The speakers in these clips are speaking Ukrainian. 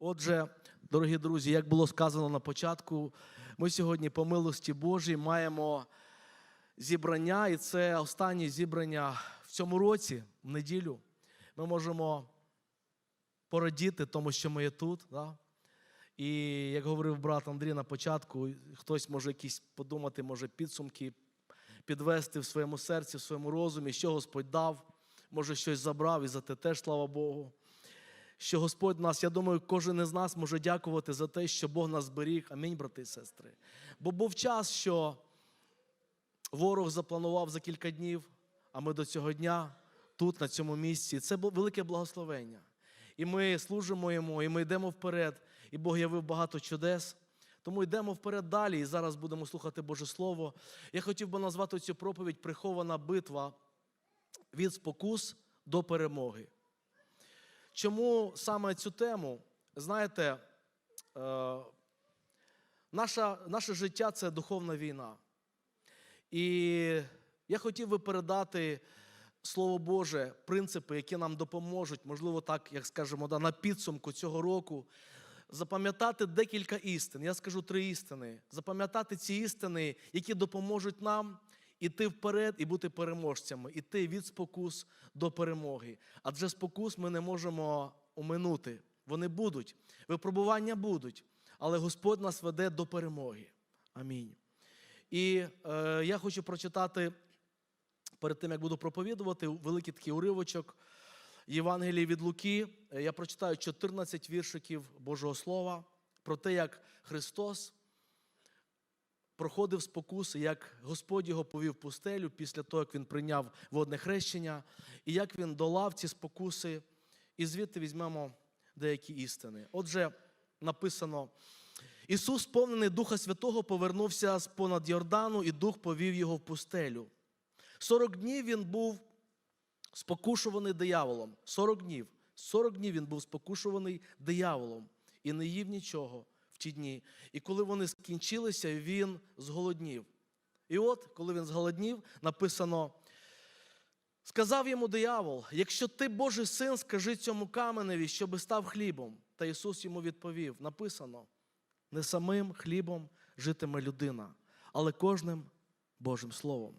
Отже, дорогі друзі, як було сказано на початку, ми сьогодні по милості Божій маємо зібрання, і це останнє зібрання в цьому році, в неділю. Ми можемо порадіти тому, що ми є тут. Да? І як говорив брат Андрій на початку, хтось може якісь подумати, може підсумки підвести в своєму серці, в своєму розумі, що Господь дав, може щось забрав, і за те теж слава Богу. Що Господь нас, я думаю, кожен із нас може дякувати за те, що Бог нас зберіг. Амінь, брати і сестри. Бо був час, що ворог запланував за кілька днів, а ми до цього дня тут, на цьому місці. Це велике благословення. І ми служимо йому, і ми йдемо вперед, і Бог явив багато чудес. Тому йдемо вперед далі, і зараз будемо слухати Боже Слово. Я хотів би назвати цю проповідь Прихована битва від спокус до перемоги. Чому саме цю тему? Знаєте, е, наша, наше життя це духовна війна. І я хотів би передати Слово Боже, принципи, які нам допоможуть, можливо, так, як скажемо, да, на підсумку цього року, запам'ятати декілька істин. Я скажу три істини. Запам'ятати ці істини, які допоможуть нам іти вперед і бути переможцями, іти від спокус до перемоги. Адже спокус ми не можемо оминути. Вони будуть, випробування будуть, але Господь нас веде до перемоги. Амінь. І е, я хочу прочитати перед тим, як буду проповідувати, великий такий уривочок Євангелії від Луки. Е, Я прочитаю 14 віршиків Божого Слова про те, як Христос проходив спокуси, як Господь його повів пустелю після того, як він прийняв водне хрещення, і як він долав ці спокуси. І звідти візьмемо деякі істини. Отже, написано. Ісус, сповнений Духа Святого, повернувся з понад Йордану, і Дух повів його в пустелю. Сорок днів він був спокушуваний дияволом. Сорок днів. Сорок днів він був спокушуваний дияволом і не їв нічого ті дні. І коли вони скінчилися, він зголоднів. І от, коли він зголоднів, написано: сказав йому диявол: якщо ти Божий син, скажи цьому каменеві, щоби став хлібом. Та Ісус йому відповів: написано: не самим хлібом житиме людина, але кожним Божим Словом.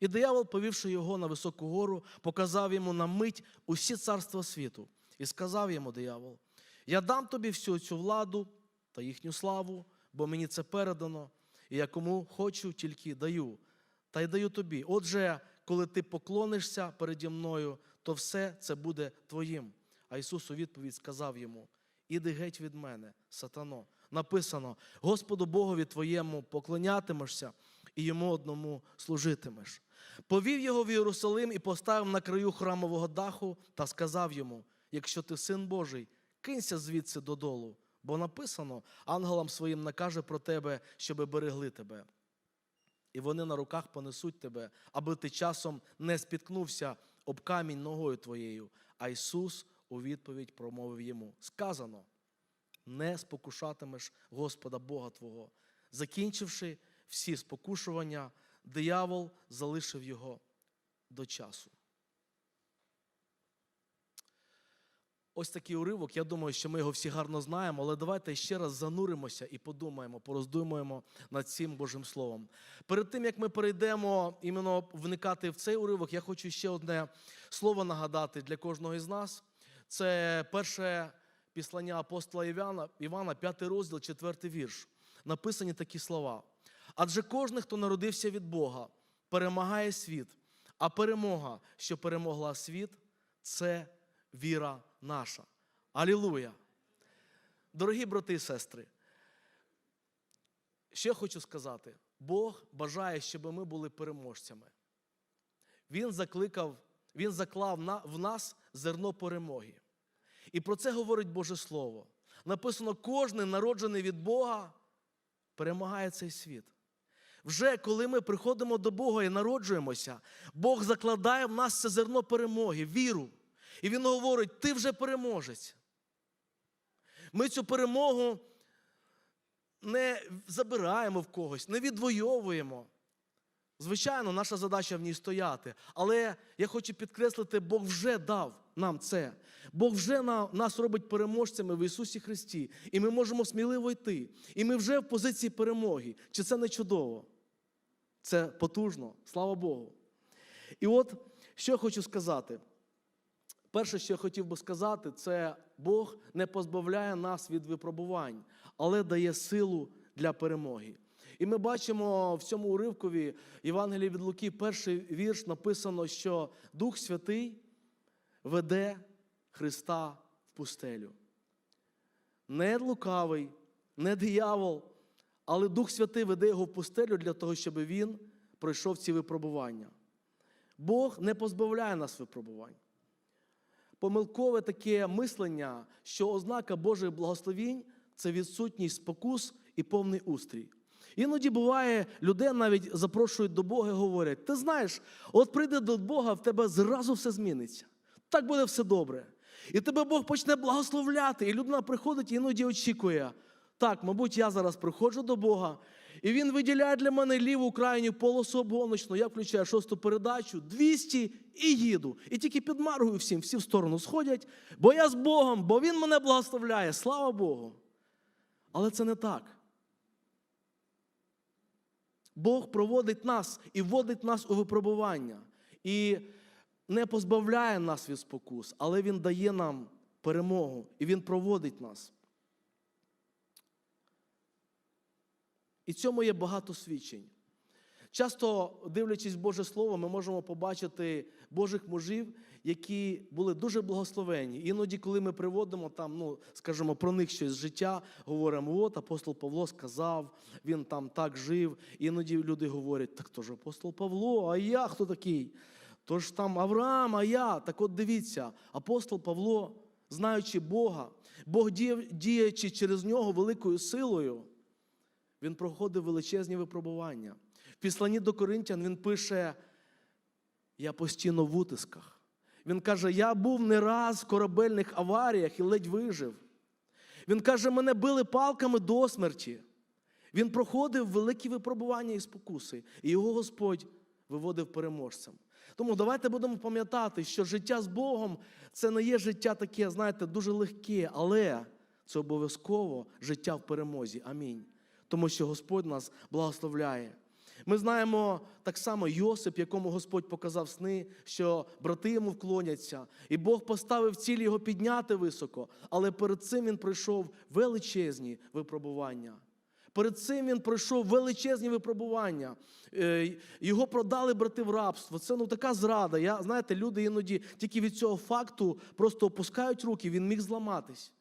І диявол, повівши його на високу гору, показав йому на мить усі царства світу. І сказав йому диявол: Я дам тобі всю цю владу та їхню славу, бо мені це передано, і я кому хочу, тільки даю, та й даю тобі. Отже, коли ти поклонишся переді мною, то все це буде твоїм. А Ісус у відповідь сказав йому: Іди геть від мене, сатано. Написано: Господу Богові твоєму поклонятимешся і йому одному служитимеш. Повів його в Єрусалим і поставив на краю храмового даху та сказав йому: якщо ти син Божий, кинься звідси додолу, бо написано, ангелам своїм накаже про тебе, щоби берегли тебе. І вони на руках понесуть тебе, аби ти часом не спіткнувся об камінь ногою твоєю. А Ісус у відповідь промовив йому: Сказано, не спокушатимеш Господа Бога Твого. Закінчивши всі спокушування, диявол залишив його до часу. Ось такий уривок. Я думаю, що ми його всі гарно знаємо, але давайте ще раз зануримося і подумаємо, пороздумуємо над цим Божим Словом. Перед тим, як ми перейдемо іменно вникати в цей уривок, я хочу ще одне слово нагадати для кожного із нас. Це перше післання апостола Івана, Івана, 5 розділ, 4 вірш. Написані такі слова. Адже кожен, хто народився від Бога, перемагає світ, а перемога, що перемогла світ, це віра наша. Алілуя! Дорогі брати і сестри, що хочу сказати? Бог бажає, щоб ми були переможцями. Він закликав, Він заклав в нас зерно перемоги. І про це говорить Боже Слово. Написано: кожен народжений від Бога перемагає цей світ. Вже коли ми приходимо до Бога і народжуємося, Бог закладає в нас це зерно перемоги, віру. І Він говорить: ти вже переможець. Ми цю перемогу не забираємо в когось, не відвоюємо. Звичайно, наша задача в ній стояти. Але я хочу підкреслити, Бог вже дав нам це. Бог вже на, нас робить переможцями в Ісусі Христі, і ми можемо сміливо йти. І ми вже в позиції перемоги. Чи це не чудово? Це потужно, слава Богу. І от що я хочу сказати. Перше, що я хотів би сказати, це Бог не позбавляє нас від випробувань, але дає силу для перемоги. І ми бачимо в цьому уривкові Євангелії від Луки, перший вірш написано, що Дух Святий веде Христа в пустелю. Не лукавий, не диявол, але Дух Святий веде його в пустелю для того, щоб він пройшов ці випробування. Бог не позбавляє нас випробувань. Помилкове таке мислення, що ознака Божих благословінь це відсутність спокус і повний устрій. Іноді буває, людей навіть запрошують до Бога і говорять: ти знаєш, от прийде до Бога, в тебе зразу все зміниться. Так буде все добре. І тебе Бог почне благословляти, і людина приходить і іноді очікує. Так, мабуть, я зараз приходжу до Бога, і Він виділяє для мене ліву крайню полосу обгоночну. Я включаю шосту передачу, 200 і їду. І тільки підмаргую всім, всі в сторону сходять, бо я з Богом, бо Він мене благословляє. Слава Богу. Але це не так. Бог проводить нас і вводить нас у випробування. І не позбавляє нас від спокус, але Він дає нам перемогу і Він проводить нас. І цьому є багато свідчень. Часто, дивлячись Боже Слово, ми можемо побачити Божих мужів, які були дуже благословені. Іноді, коли ми приводимо там, ну, скажімо, про них щось з життя, говоримо, от апостол Павло сказав, він там так жив. Іноді люди говорять, так то ж апостол Павло, а я хто такий? Тож там Авраам, а я. Так от дивіться, апостол Павло, знаючи Бога, Бог діячи через нього великою силою, він проходив величезні випробування. В післанні до Коринтян він пише: Я постійно в утисках. Він каже: Я був не раз в корабельних аваріях і ледь вижив. Він каже, мене били палками до смерті. Він проходив великі випробування і спокуси, і його Господь виводив переможцем. Тому давайте будемо пам'ятати, що життя з Богом це не є життя таке, знаєте, дуже легке, але це обов'язково життя в перемозі. Амінь. Тому що Господь нас благословляє. Ми знаємо так само Йосип, якому Господь показав сни, що брати йому вклоняться, і Бог поставив ціль його підняти високо, але перед цим він пройшов величезні випробування. Перед цим він пройшов величезні випробування. Е, Його продали брати в рабство. Це ну така зрада. Я, Знаєте, люди іноді тільки від цього факту просто опускають руки, він міг зламатись.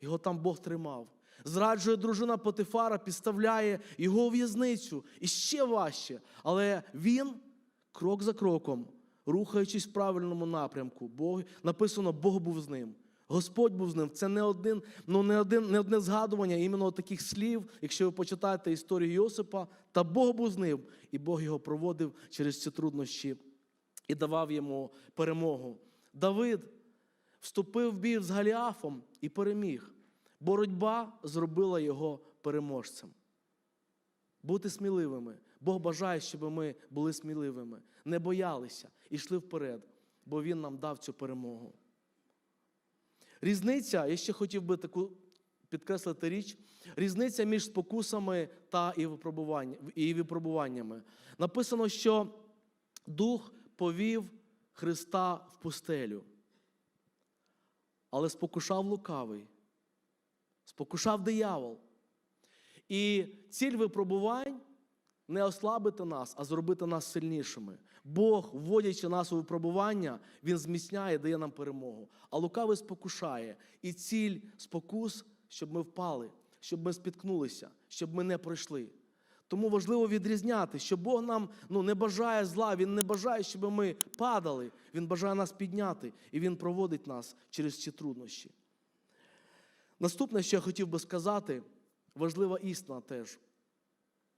Його там Бог тримав. Зраджує дружина Потифара, підставляє його у в'язницю. І ще важче. Але він крок за кроком, рухаючись в правильному напрямку, Бог, написано, Бог був з ним. Господь був з ним. Це не один, ну не один, не одне згадування іменно таких слів, якщо ви почитаєте історію Йосипа, та Бог був з ним, і Бог його проводив через ці труднощі і давав йому перемогу. Давид вступив в бій з Галіафом і переміг. Боротьба зробила його переможцем. Бути сміливими. Бог бажає, щоб ми були сміливими, не боялися і йшли вперед, бо Він нам дав цю перемогу. Різниця, я ще хотів би таку підкреслити річ, різниця між спокусами та і випробуваннями. Написано, що Дух повів Христа в пустелю, але спокушав лукавий, спокушав диявол. І ціль випробувань не ослабити нас, а зробити нас сильнішими. Бог, вводячи нас у випробування, Він зміцняє, дає нам перемогу. А лукавий спокушає. І ціль спокус, щоб ми впали, щоб ми спіткнулися, щоб ми не пройшли. Тому важливо відрізняти, що Бог нам ну, не бажає зла, Він не бажає, щоб ми падали. Він бажає нас підняти, і Він проводить нас через ці труднощі. Наступне, що я хотів би сказати, важлива істина теж.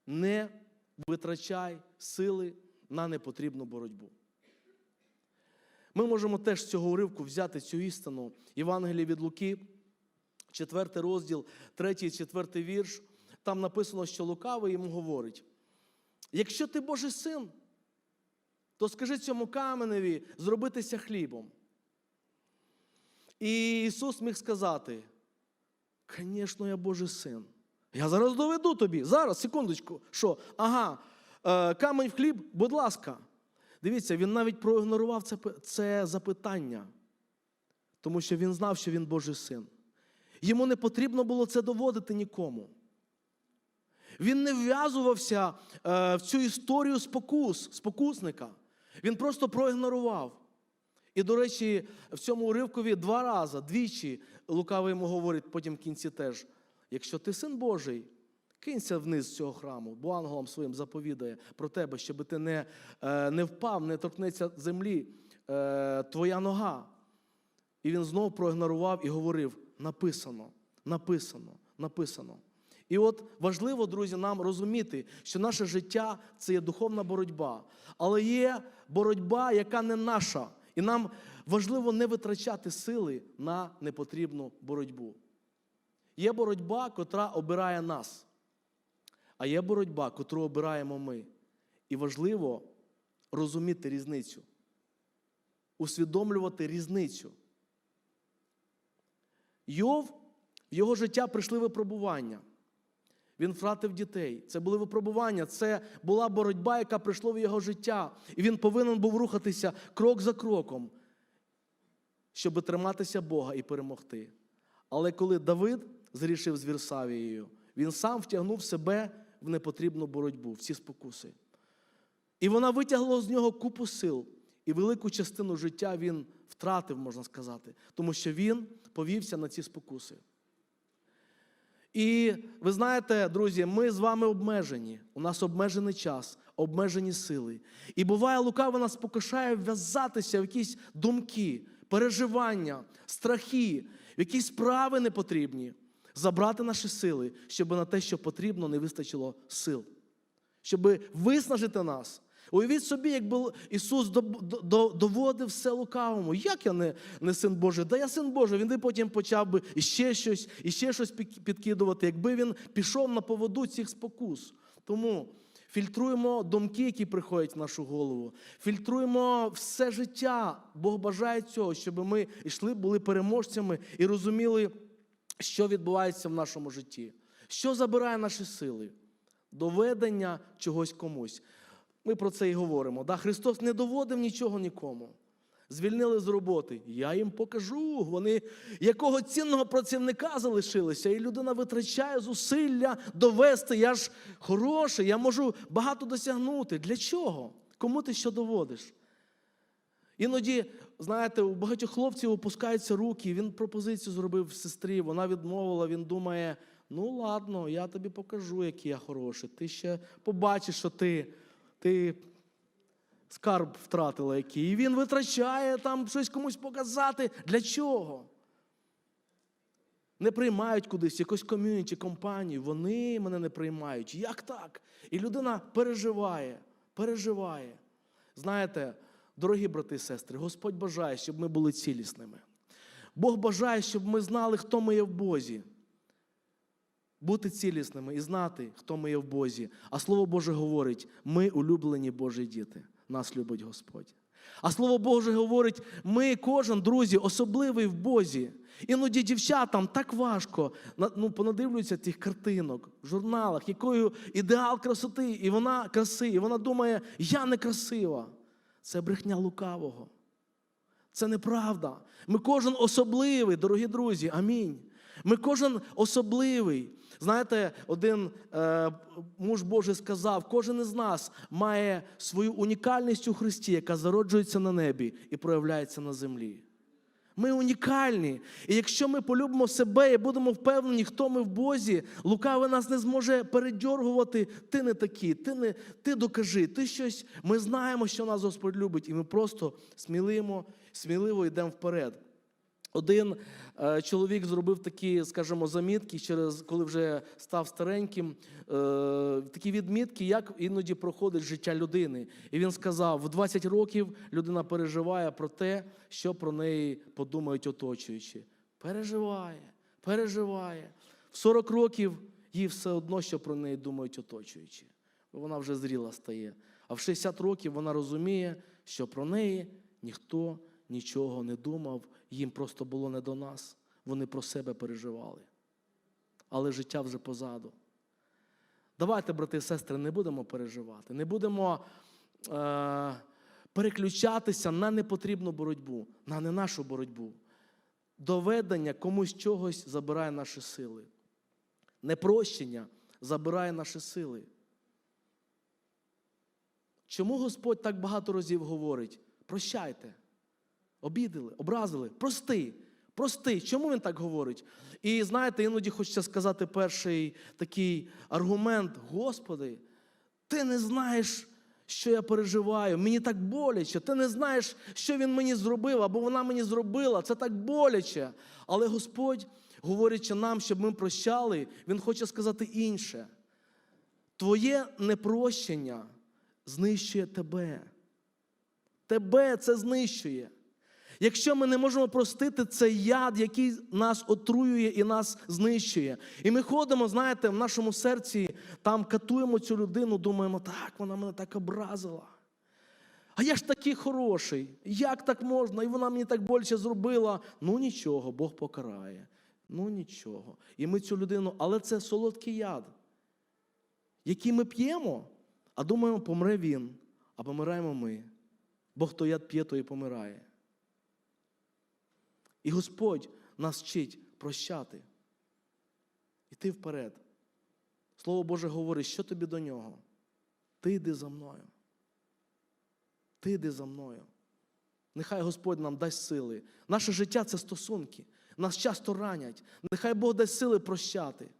Не витрачай сили на непотрібну боротьбу. Ми можемо теж з цього уривку взяти цю істину. Євангеліє від Луки, 4 розділ, 3 і 4 вірш. Там написано, що лукавий йому говорить: якщо ти Божий син, то скажи цьому каменеві зробитися хлібом. І Ісус міг сказати: Звісно, я Божий син. Я зараз доведу тобі. Зараз, секундочку. Що? Ага, е, камень в хліб, будь ласка. Дивіться, він навіть проігнорував це, це запитання, тому що він знав, що він Божий син. Йому не потрібно було це доводити нікому. Він не вв'язувався е, в цю історію спокус, спокусника. Він просто проігнорував. І, до речі, в цьому уривкові два рази, двічі лукавий йому говорить, потім в кінці теж: якщо ти син Божий, кинься вниз з цього храму, бо ангелам своїм заповідає про тебе, щоб ти не, е, не впав, не торкнеться землі е, твоя нога. І він знову проігнорував і говорив: написано, написано, написано. І от важливо, друзі, нам розуміти, що наше життя це є духовна боротьба, але є боротьба, яка не наша. І нам важливо не витрачати сили на непотрібну боротьбу. Є боротьба, котра обирає нас, а є боротьба, котру обираємо ми. І важливо розуміти різницю, усвідомлювати різницю. Йов, в його життя прийшли випробування. Він втратив дітей. Це були випробування, це була боротьба, яка прийшла в його життя. І він повинен був рухатися крок за кроком, щоб триматися Бога і перемогти. Але коли Давид зрішив з Вірсавією, він сам втягнув себе в непотрібну боротьбу, в ці спокуси. І вона витягла з нього купу сил, і велику частину життя він втратив, можна сказати, тому що він повівся на ці спокуси. І ви знаєте, друзі, ми з вами обмежені. У нас обмежений час, обмежені сили. І буває, лукаво нас покушає вв'язатися в якісь думки, переживання, страхи, в якісь справи непотрібні, забрати наші сили, щоб на те, що потрібно, не вистачило сил, щоб виснажити нас. Уявіть собі, якби Ісус до- до- доводив все лукавому. Як я не, не син Божий? Да я син Божий. Він би потім почав би іще щось, іще щось підкидувати, якби він пішов на поводу цих спокус. Тому фільтруємо думки, які приходять в нашу голову. Фільтруємо все життя. Бог бажає цього, щоб ми йшли, були переможцями і розуміли, що відбувається в нашому житті. Що забирає наші сили? Доведення чогось комусь. Ми про це і говоримо. Да? Христос не доводив нічого нікому. Звільнили з роботи. Я їм покажу. Вони якого цінного працівника залишилися, і людина витрачає зусилля довести. Я ж хороший, я можу багато досягнути. Для чого? Кому ти що доводиш? Іноді, знаєте, у багатьох хлопців опускаються руки. Він пропозицію зробив сестрі, вона відмовила, він думає: ну ладно, я тобі покажу, який я хороший. Ти ще побачиш, що ти, ти скарб втратила який. І він витрачає там щось комусь показати. Для чого? Не приймають кудись, якусь ком'юніті, компанію. Вони мене не приймають. Як так? І людина переживає, переживає. Знаєте, дорогі брати і сестри, Господь бажає, щоб ми були цілісними. Бог бажає, щоб ми знали, хто ми є в Бозі. Бути цілісними і знати, хто ми є в Бозі. А Слово Боже говорить: ми улюблені Божі діти. Нас любить Господь. А Слово Боже говорить, ми, кожен, друзі, особливий в Бозі. Іноді дівчатам так важко ну, понадивлюються тих картинок в журналах, якою ідеал красоти, і вона краси, і вона думає, я не красива. Це брехня лукавого. Це неправда. Ми кожен особливий, дорогі друзі. Амінь. Ми кожен особливий. Знаєте, один е, муж Божий сказав: кожен із нас має свою унікальність у Христі, яка зароджується на небі і проявляється на землі. Ми унікальні. І якщо ми полюбимо себе і будемо впевнені, хто ми в Бозі, лукавий нас не зможе передьоргувати. Ти не такий, ти не ти докажи, ти щось. Ми знаємо, що нас Господь любить, і ми просто сміливо, сміливо йдемо вперед. Один е, чоловік зробив такі, скажімо, замітки, через коли вже став стареньким, е, такі відмітки, як іноді проходить життя людини. І він сказав: в 20 років людина переживає про те, що про неї подумають оточуючі. Переживає, переживає. В 40 років їй все одно, що про неї думають оточуючі. Вона вже зріла стає. А в 60 років вона розуміє, що про неї ніхто нічого не думав, їм просто було не до нас. Вони про себе переживали. Але життя вже позаду. Давайте, брати і сестри, не будемо переживати, не будемо е- переключатися на непотрібну боротьбу, на не нашу боротьбу. Доведення комусь чогось забирає наші сили. Непрощення забирає наші сили. Чому Господь так багато разів говорить? Прощайте. Обідали, образили, прости, прости. Чому він так говорить? І знаєте, іноді хочеться сказати перший такий аргумент: Господи, ти не знаєш, що я переживаю, мені так боляче, ти не знаєш, що він мені зробив, або вона мені зробила. Це так боляче. Але Господь, говорячи нам, щоб ми прощали, Він хоче сказати інше. Твоє непрощення знищує тебе. Тебе це знищує. Якщо ми не можемо простити, це яд, який нас отруює і нас знищує. І ми ходимо, знаєте, в нашому серці, там катуємо цю людину, думаємо, так, вона мене так образила. А я ж такий хороший, як так можна? І вона мені так боляче зробила. Ну нічого, Бог покарає. Ну нічого. І ми цю людину, але це солодкий яд, який ми п'ємо, а думаємо, помре він, а помираємо ми. Бо хто яд п'є, то і помирає. І Господь нас вчить прощати. Іти вперед. Слово Боже говорить, що тобі до нього? Ти йди за мною. Ти йди за мною. Нехай Господь нам дасть сили. Наше життя це стосунки. Нас часто ранять. Нехай Бог дасть сили прощати,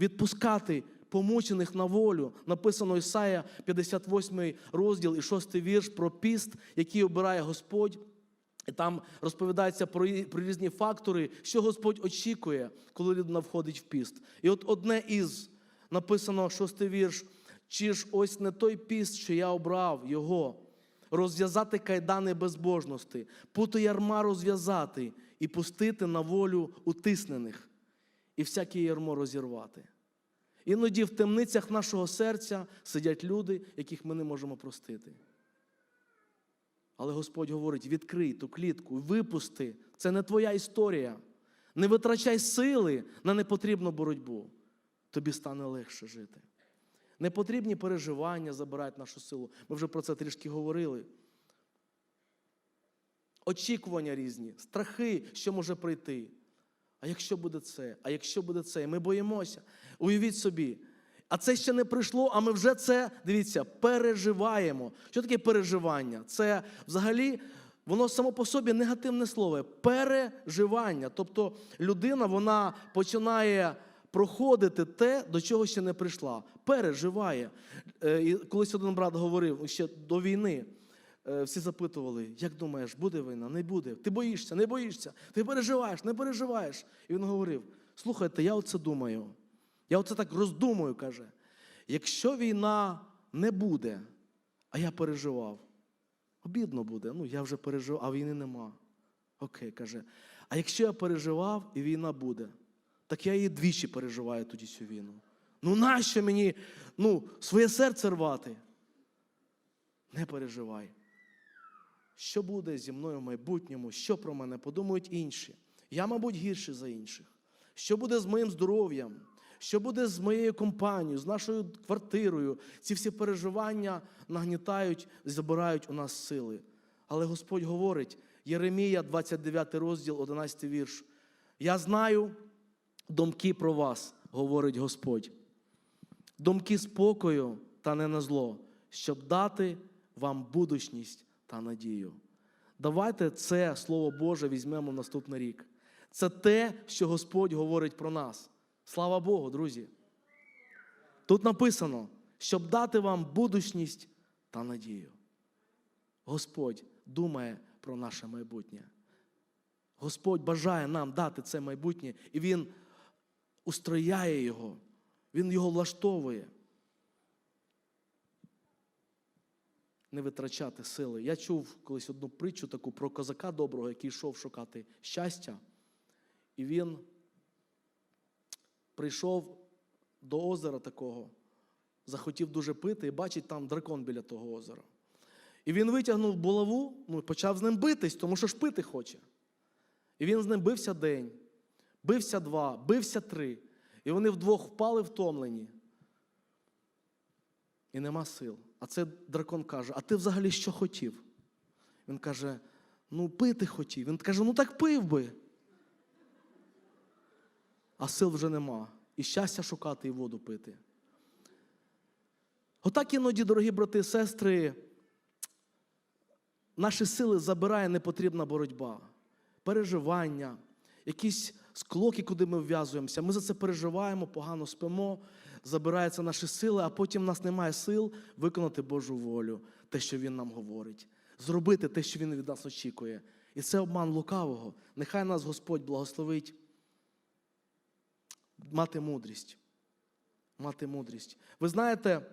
відпускати помучених на волю. Написано Ісая, 58 розділ і 6 вірш про піст, який обирає Господь. Там розповідається про, про різні фактори, що Господь очікує, коли людина входить в піст. І от одне із написано шостий вірш: чи ж ось не той піст, що я обрав його, розв'язати кайдани безбожності, пути ярма розв'язати і пустити на волю утиснених, і всяке ярмо розірвати. Іноді в темницях нашого серця сидять люди, яких ми не можемо простити. Але Господь говорить: відкрий ту клітку, випусти. Це не твоя історія. Не витрачай сили на непотрібну боротьбу. Тобі стане легше жити. Непотрібні переживання забирають нашу силу. Ми вже про це трішки говорили. Очікування різні, страхи, що може прийти. А якщо буде це? А якщо буде це? Ми боїмося. Уявіть собі. А це ще не прийшло, а ми вже це, дивіться, переживаємо. Що таке переживання? Це взагалі воно само по собі негативне слово. Переживання. Тобто людина вона починає проходити те, до чого ще не прийшла. Переживає. Е, І колись один брат говорив ще до війни. Е, Всі запитували, як думаєш, буде війна? Не буде. Ти боїшся, не боїшся, ти переживаєш, не переживаєш. І він говорив: слухайте, я оце думаю. Я оце так роздумую, каже. Якщо війна не буде, а я переживав, обідно буде. Ну, я вже переживав, а війни нема. Окей, каже. А якщо я переживав і війна буде, так я її двічі переживаю тоді цю війну. Ну нащо мені ну, своє серце рвати? Не переживай. Що буде зі мною в майбутньому, що про мене подумають інші. Я, мабуть, гірший за інших. Що буде з моїм здоров'ям? Що буде з моєю компанією, з нашою квартирою? Ці всі переживання нагнітають, забирають у нас сили. Але Господь говорить, Єремія, 29 розділ, 11 вірш. Я знаю думки про вас, говорить Господь. Думки спокою та не на зло, щоб дати вам будучність та надію. Давайте це Слово Боже візьмемо в наступний рік. Це те, що Господь говорить про нас. Слава Богу, друзі. Тут написано, щоб дати вам будучність та надію. Господь думає про наше майбутнє. Господь бажає нам дати це майбутнє, і Він устрояє його, Він його влаштовує. Не витрачати сили. Я чув колись одну притчу таку про козака доброго, який йшов шукати щастя. І він прийшов до озера такого, захотів дуже пити і бачить там дракон біля того озера. І він витягнув булаву, ну почав з ним битись, тому що ж пити хоче. І він з ним бився день, бився два, бився три. І вони вдвох впали втомлені. І нема сил. А це дракон каже: А ти взагалі що хотів? Він каже: Ну, пити хотів. Він каже: Ну так пив би. А сил вже нема. І щастя шукати і воду пити. Отак іноді, дорогі брати і сестри, наші сили забирає непотрібна боротьба, переживання, якісь склоки, куди ми вв'язуємося. Ми за це переживаємо, погано спимо, забираються наші сили, а потім в нас немає сил виконати Божу волю, те, що Він нам говорить, зробити те, що Він від нас очікує. І це обман лукавого. Нехай нас Господь благословить мати мудрість. Мати мудрість. Ви знаєте,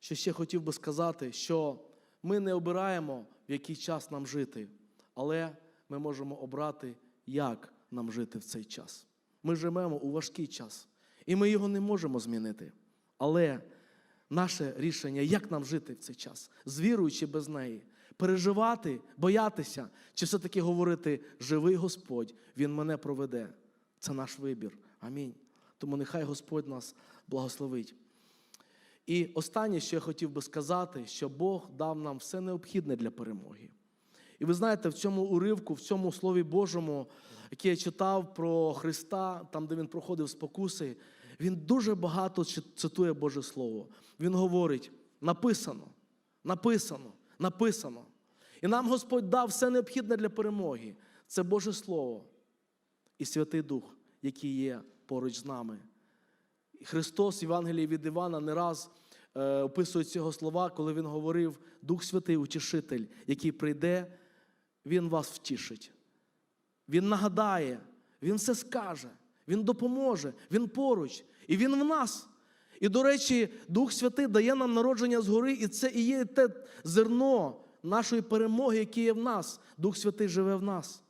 що ще хотів би сказати, що ми не обираємо, в який час нам жити, але ми можемо обрати, як нам жити в цей час. Ми живемо у важкий час, і ми його не можемо змінити. Але наше рішення, як нам жити в цей час, з вірою чи без неї, переживати, боятися, чи все-таки говорити живий Господь, Він мене проведе. Це наш вибір. Амінь. Тому нехай Господь нас благословить. І останнє, що я хотів би сказати, що Бог дав нам все необхідне для перемоги. І ви знаєте, в цьому уривку, в цьому Слові Божому, який я читав про Христа, там, де він проходив спокуси, він дуже багато цитує Боже Слово. Він говорить: написано, написано, написано. І нам Господь дав все необхідне для перемоги. Це Боже Слово і Святий Дух, який є поруч з нами. Христос, Євангелії від Івана, не раз е, описує цього слова, коли Він говорив: Дух Святий, Утішитель, який прийде, Він вас втішить. Він нагадає, Він все скаже, Він допоможе, Він поруч, і Він в нас. І, до речі, Дух Святий дає нам народження згори, і це і є те зерно нашої перемоги, яке є в нас. Дух Святий живе в нас.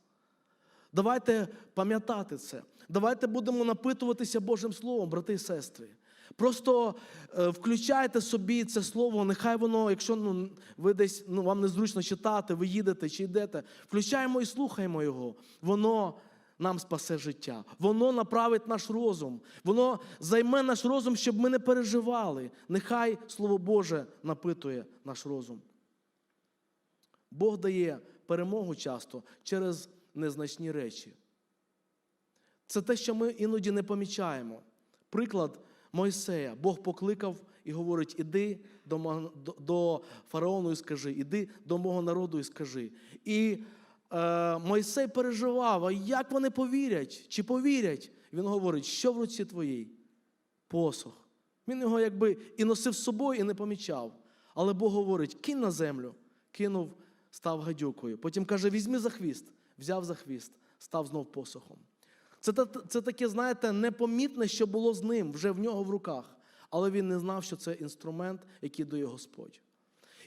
Давайте пам'ятати це. Давайте будемо напитуватися Божим Словом, брати і сестри. Просто е, включайте собі це слово, нехай воно, якщо ну, ви десь ну, вам незручно читати, ви їдете чи йдете, включаємо і слухаємо його. Воно нам спасе життя. Воно направить наш розум. Воно займе наш розум, щоб ми не переживали. Нехай Слово Боже напитує наш розум. Бог дає перемогу часто через незначні речі. Це те, що ми іноді не помічаємо. Приклад Мойсея. Бог покликав і говорить: іди до, до, фараону і скажи, іди до мого народу і скажи. І е, Мойсей переживав, а як вони повірять? Чи повірять? Він говорить, що в руці твоїй? Посох. Він його якби і носив з собою, і не помічав. Але Бог говорить: кинь на землю, кинув, став гадюкою. Потім каже: візьми за хвіст, взяв за хвіст, став знов посохом. Це, це таке, знаєте, непомітне, що було з ним вже в нього в руках. Але він не знав, що це інструмент, який дає Господь.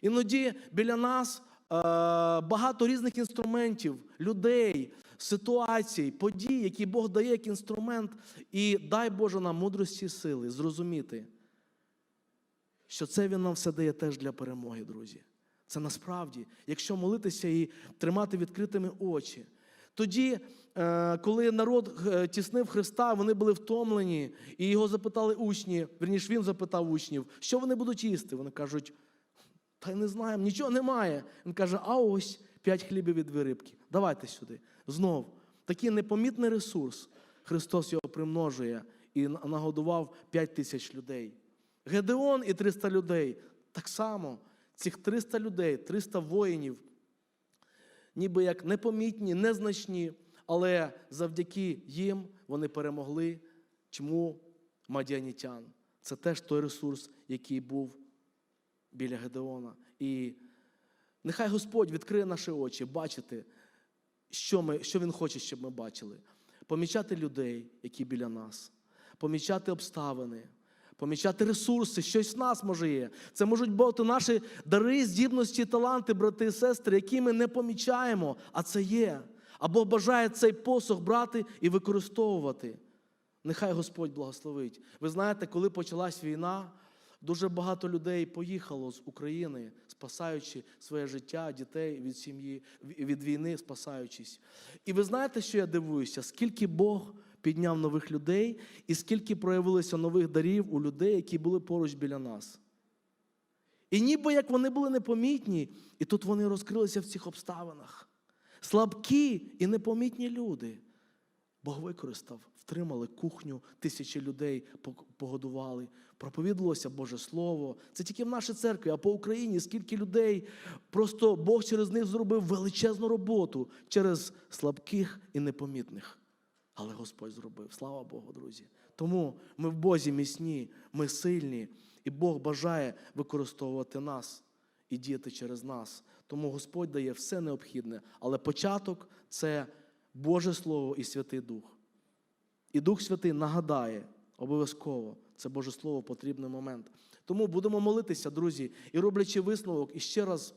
Іноді біля нас е, багато різних інструментів, людей, ситуацій, подій, які Бог дає як інструмент, і дай Боже нам мудрості і сили зрозуміти, що це Він нам все дає теж для перемоги, друзі. Це насправді, якщо молитися і тримати відкритими очі. Тоді, е, коли народ е, тіснив Христа, вони були втомлені, і його запитали учні, верніше він запитав учнів, що вони будуть їсти. Вони кажуть, та й не знаємо, нічого немає. Він каже, а ось п'ять хлібів і дві рибки. Давайте сюди. Знов, такий непомітний ресурс. Христос його примножує і нагодував п'ять тисяч людей. Гедеон і 300 людей. Так само, цих 300 людей, 300 воїнів ніби як непомітні, незначні, але завдяки їм вони перемогли чому мадіанітян. Це теж той ресурс, який був біля Гедеона. І нехай Господь відкриє наші очі, бачити, що, ми, що Він хоче, щоб ми бачили. Помічати людей, які біля нас, помічати обставини помічати ресурси, щось в нас може є. Це можуть бути наші дари, здібності, таланти, брати і сестри, які ми не помічаємо, а це є. Або бажає цей посох брати і використовувати. Нехай Господь благословить. Ви знаєте, коли почалась війна, Дуже багато людей поїхало з України, спасаючи своє життя, дітей від сім'ї, від війни, спасаючись. І ви знаєте, що я дивуюся? Скільки Бог підняв нових людей, і скільки проявилося нових дарів у людей, які були поруч біля нас. І ніби як вони були непомітні, і тут вони розкрилися в цих обставинах. Слабкі і непомітні люди. Бог використав, втримали кухню, тисячі людей погодували, проповідувалося Боже Слово. Це тільки в нашій церкві, а по Україні скільки людей, просто Бог через них зробив величезну роботу через слабких і непомітних. Але Господь зробив. Слава Богу, друзі. Тому ми в Бозі міцні, ми сильні, і Бог бажає використовувати нас і діяти через нас. Тому Господь дає все необхідне. Але початок це Боже Слово і Святий Дух. І Дух Святий нагадає обов'язково це Боже Слово потрібний момент. Тому будемо молитися, друзі, і роблячи висновок, і ще раз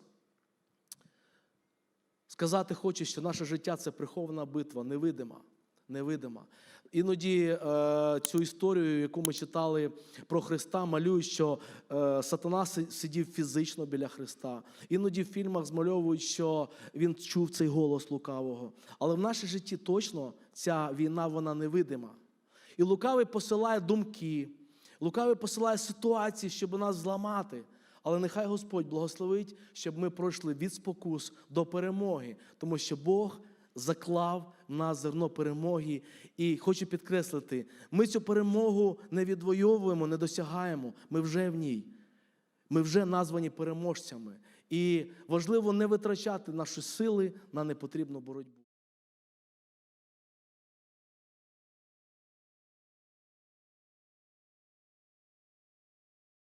сказати хочу, що наше життя це прихована битва, невидима. Невидима. Іноді е, цю історію, яку ми читали про Христа, малюють, що е, сатана сидів фізично біля Христа. Іноді в фільмах змальовують, що він чув цей голос лукавого. Але в нашій житті точно ця війна вона невидима. І лукавий посилає думки, лукавий посилає ситуації, щоб нас зламати. Але нехай Господь благословить, щоб ми пройшли від спокус до перемоги, тому що Бог заклав на зерно перемоги. І хочу підкреслити, ми цю перемогу не відвоюємо, не досягаємо. Ми вже в ній. Ми вже названі переможцями. І важливо не витрачати наші сили на непотрібну боротьбу.